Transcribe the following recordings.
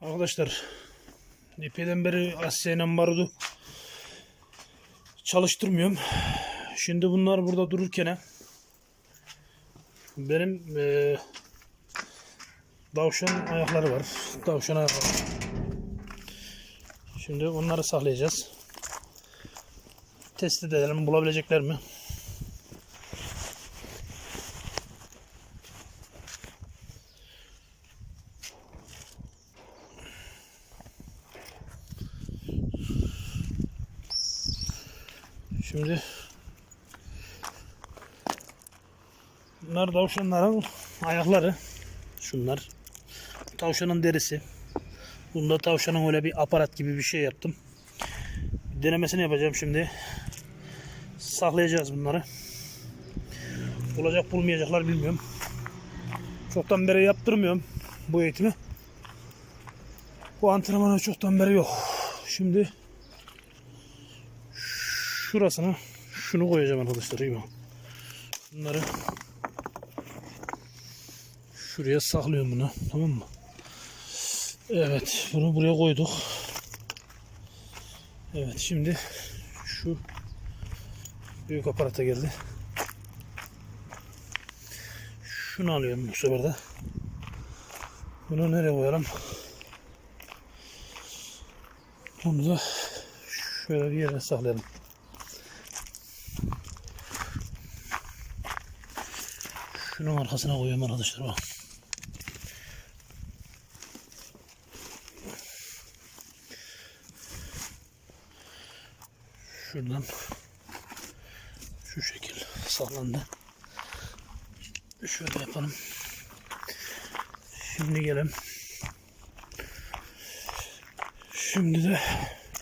Arkadaşlar epeyden beri Asya barudu çalıştırmıyorum. Şimdi bunlar burada dururken benim eee davşan ayakları var. Davşan ayakları. Şimdi onları saklayacağız. Test edelim bulabilecekler mi? Şimdi bunlar tavşanların ayakları. Şunlar. Tavşanın derisi. Bunda tavşanın öyle bir aparat gibi bir şey yaptım. Denemesini yapacağım şimdi. Saklayacağız bunları. Olacak bulmayacaklar bilmiyorum. Çoktan beri yaptırmıyorum bu eğitimi. Bu antrenmanı çoktan beri yok. Şimdi şurasına şunu koyacağım arkadaşlar. iyi mi? Bunları şuraya saklıyorum bunu. Tamam mı? Evet. Bunu buraya koyduk. Evet. Şimdi şu büyük aparata geldi. Şunu alıyorum bu sefer de. Bunu nereye koyalım? Bunu da şöyle bir yere saklayalım. Şunun arkasına koyuyorum arkadaşlar bak. Şuradan şu şekil saklandı. Şöyle yapalım. Şimdi gelelim. Şimdi de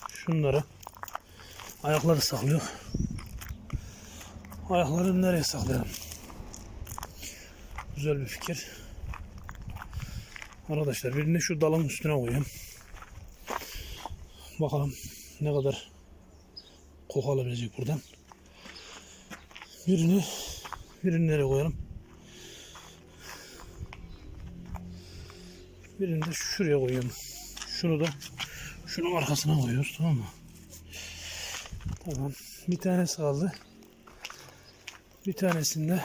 şunları ayakları saklıyor. Ayakları nereye saklayalım? Güzel bir fikir. Arkadaşlar birini şu dalın üstüne koyayım. Bakalım ne kadar koku alabilecek buradan. Birini birini nereye koyalım? Birini de şuraya koyuyorum. Şunu da şunun arkasına koyuyoruz tamam mı? Tamam. Bir tanesi kaldı. Bir tanesinde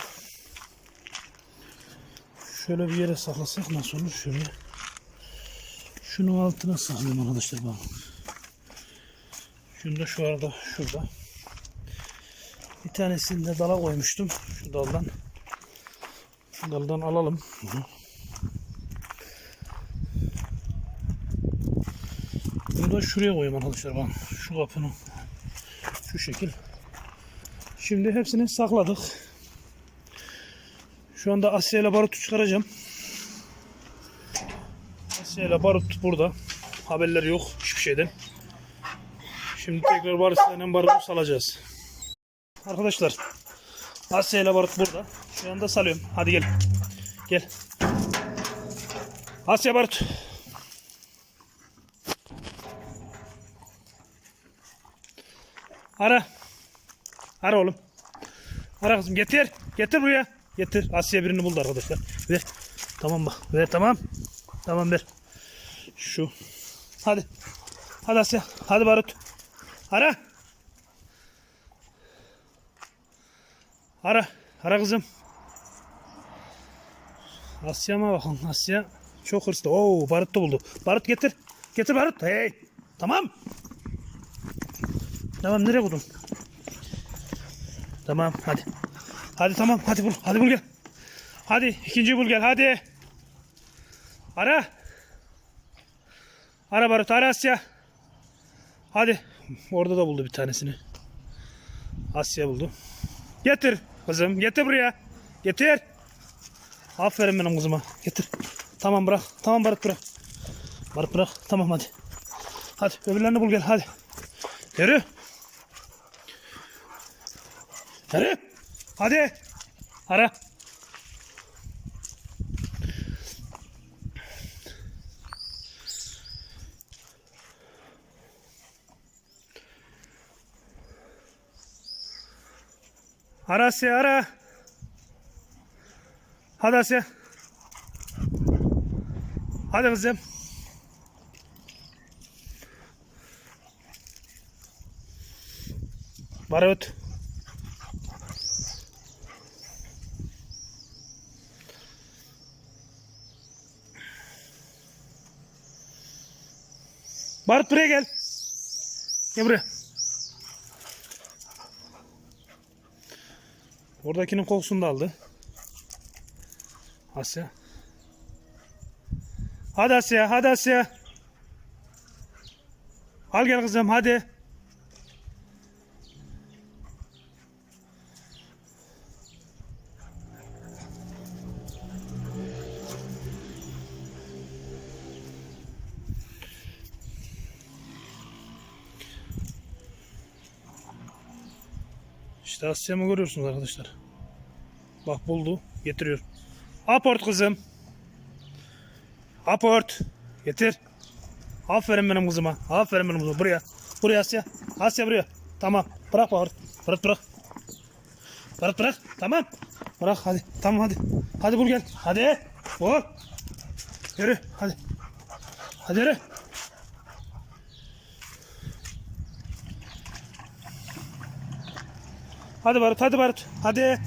şöyle bir yere saklasak nasıl olur? Şuraya. Şunun altına saklayayım arkadaşlar bak. Şunu da şu arada şurada. Bir tanesini de dala koymuştum. Şu daldan. Şu daldan alalım. Bunu da şuraya koyayım arkadaşlar bak. Şu kapının şu şekil. Şimdi hepsini sakladık. Şu anda Asya ile barutu çıkaracağım. Asya ile barut burada. Haberleri yok hiçbir şeyden. Şimdi tekrar barutla barutu salacağız. Arkadaşlar Asya ile barut burada. Şu anda salıyorum. Hadi gel. Gel. Asya barut. Ara. Ara oğlum. Ara kızım getir. Getir buraya. Getir. Asya birini buldu arkadaşlar. Ver. Tamam bak. Ver tamam. Tamam ver. Şu. Hadi. Hadi Asya. Hadi Barut. Ara. Ara. Ara kızım. Asya'ma bakın. Asya çok hırslı. Oo Barut da buldu. Barut getir. Getir Barut. Hey. Tamam. Tamam nereye koydun? Tamam hadi. Hadi tamam hadi bul. Hadi bul gel. Hadi ikinciyi bul gel hadi. Ara. Ara Barut ara Asya. Hadi. Orada da buldu bir tanesini. Asya buldu. Getir kızım getir buraya. Getir. Aferin benim kızıma. Getir. Tamam bırak. Tamam Barut bırak. Barut bırak. Tamam hadi. Hadi öbürlerini bul gel hadi. Yürü. Hadi. Hadi. Ara. Ara Asya ara. Hadi Asya. Hadi kızım. Barut. Barut buraya gel. Gel buraya. Oradakinin kokusunu da aldı. Asya. Hadi Asya, hadi Asya. Al gel kızım, hadi. İşte Asya'mı görüyorsunuz arkadaşlar. Bak buldu. Getiriyor. Aport kızım. Aport. Getir. Aferin benim kızıma. Aferin benim kızıma. Buraya. Buraya Asya. Asya buraya. Tamam. Bırak bırak. Bırak bırak. Bırak bırak. Tamam. Bırak hadi. Tamam hadi. Hadi bul gel. Hadi. Bul. Yürü. Hadi. Hadi yürü. Hadi Barut, hadi Barut. Hadi.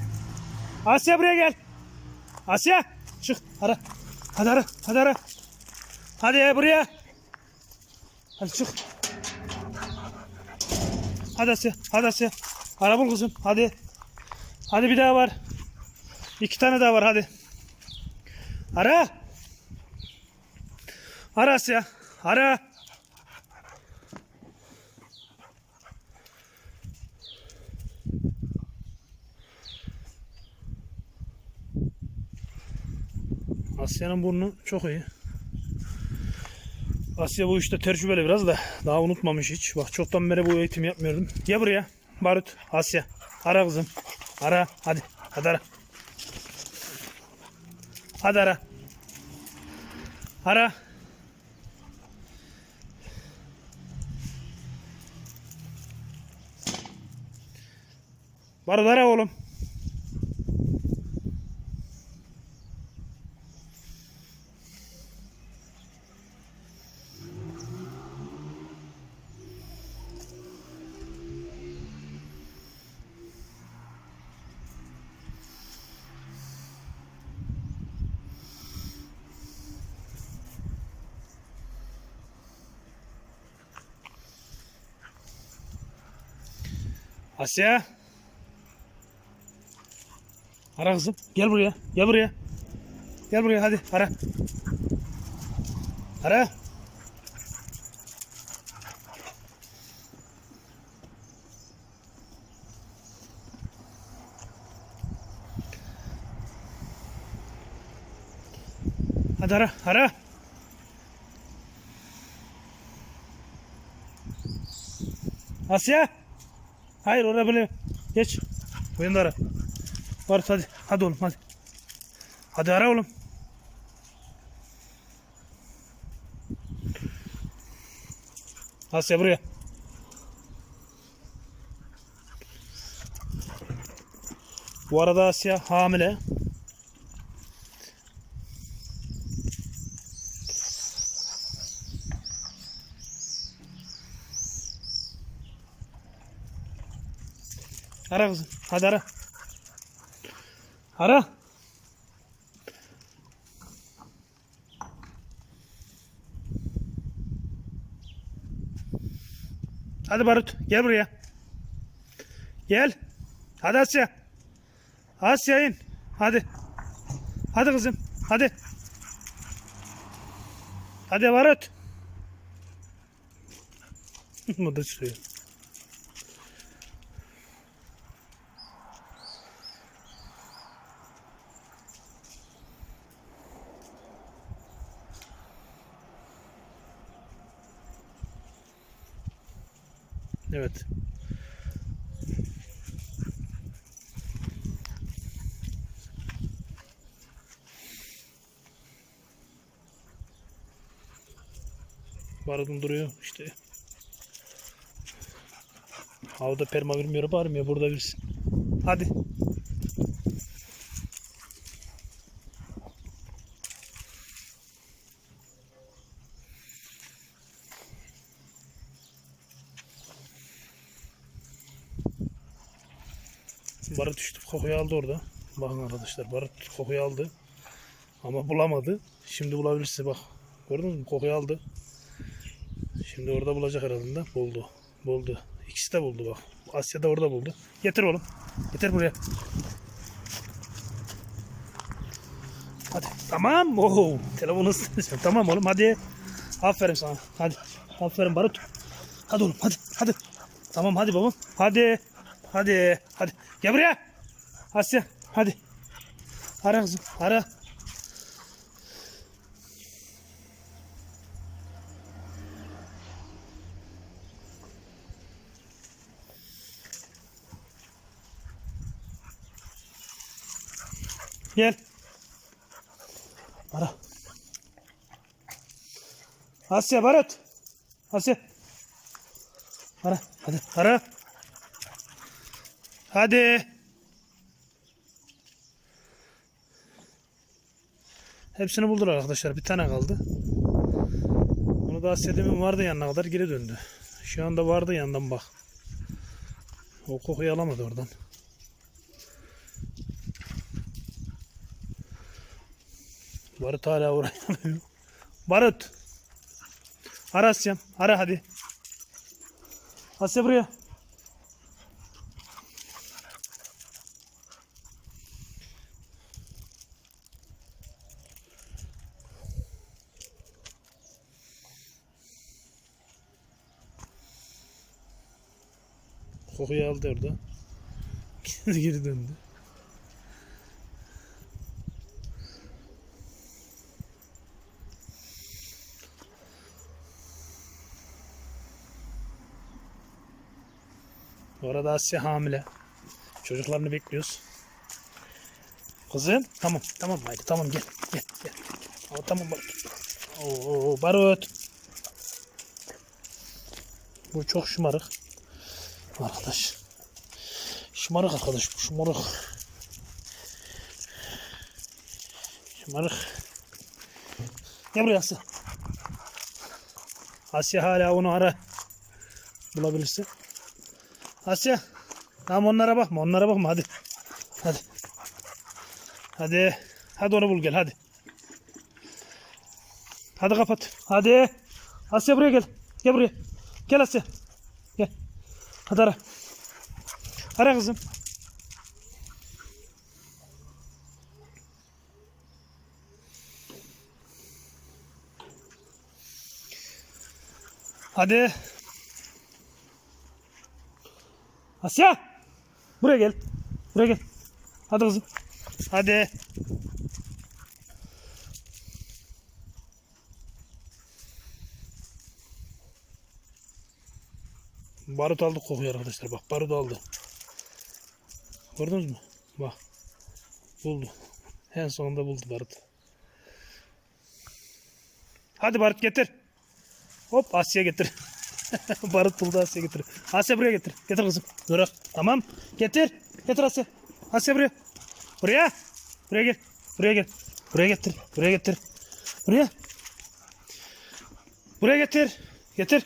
Asya buraya gel. Asya. Çık. Ara. Hadi ara. Hadi ara. Hadi buraya. Hadi çık. Hadi Asya. Hadi Asya. Ara bul kızım. Hadi. Hadi bir daha var. İki tane daha var hadi. Ara. Ara Asya. Ara. Asya'nın burnu çok iyi. Asya bu işte tecrübeli biraz da daha unutmamış hiç. Bak çoktan beri bu eğitimi yapmıyordum. Gel buraya. Barut, Asya. Ara kızım. Ara. Hadi. Hadi ara. Hadi ara. Ara. Barut ara oğlum. Asya. Ara kızım. Gel buraya. Gel buraya. Gel buraya hadi ara. Ara. Hadi ara. Ara. Asya. Hayır oraya böyle geç. Oyunda ara. Barut hadi. Hadi oğlum hadi. Hadi ara oğlum. Asya buraya. Bu arada Asya hamile. Ara kızım. Hadi ara. Ara. Hadi Barut gel buraya. Gel. Hadi Asya. Asya in. Hadi. Hadi kızım. Hadi. Hadi Barut. Bu da çıkıyor. Evet. Barudum duruyor işte. Havada perma vermiyor bağırmıyor burada birisi. Hadi. Barut işte kokuyu aldı orada. Bakın arkadaşlar barut kokuyu aldı. Ama bulamadı. Şimdi bulabilirse bak. Gördünüz mü? Kokuyu aldı. Şimdi orada bulacak herhalde. Buldu. Buldu. İkisi de buldu bak. Asya da orada buldu. Getir oğlum. Getir buraya. Hadi. Tamam. Oho. Telefonu ısıtırsan. Tamam oğlum hadi. Aferin sana. Hadi. Aferin Barut. Hadi oğlum hadi. Hadi. Tamam hadi babam. Hadi. Hadi. Hadi. Gel buraya. Asya. Hadi. Ara kızım. Ara. Gel. Ara. Asya Barut. Asya. Ara. Hadi. Ara. Hadi. Hepsini buldular arkadaşlar. Bir tane kaldı. Onu da Asya demin vardı yanına kadar geri döndü. Şu anda vardı yandan bak. O kokuyu alamadı oradan. Barut hala uğrayamıyor. Barut. Ara Asya'm. Ara hadi. Asya buraya. Kokuyu aldı orada. Geri geri döndü. Bu arada Asya hamile. Çocuklarını bekliyoruz. Kızım tamam tamam haydi tamam gel gel gel. Aa, tamam Barut. Oo, Barut. Bu çok şımarık. Arkadaş. Şımarık arkadaş bu şımarık. Şımarık. Gel buraya Asya. Asya hala onu ara. Bulabilirsin. Asya. Tamam onlara bakma. Onlara bakma hadi. Hadi. Hadi. Hadi onu bul gel hadi. Hadi kapat. Hadi. Asya buraya gel. Gel buraya. Gel Asya. Gel. Hadi ara. Ara kızım. Hadi. Asya! Buraya gel. Buraya gel. Hadi kızım. Hadi. Barut aldı kokuyor arkadaşlar. Bak barut aldı. Gördünüz mü? Bak. Buldu. En sonunda buldu barut. Hadi barut getir. Hop Asya getir. Barut buldu Asya getir. Asya buraya getir. Getir kızım. Dur. Tamam. Getir. Getir Asya. Asya buraya. Buraya. Buraya gel. Buraya gel. Buraya getir. Buraya getir. Buraya. Buraya getir. Getir.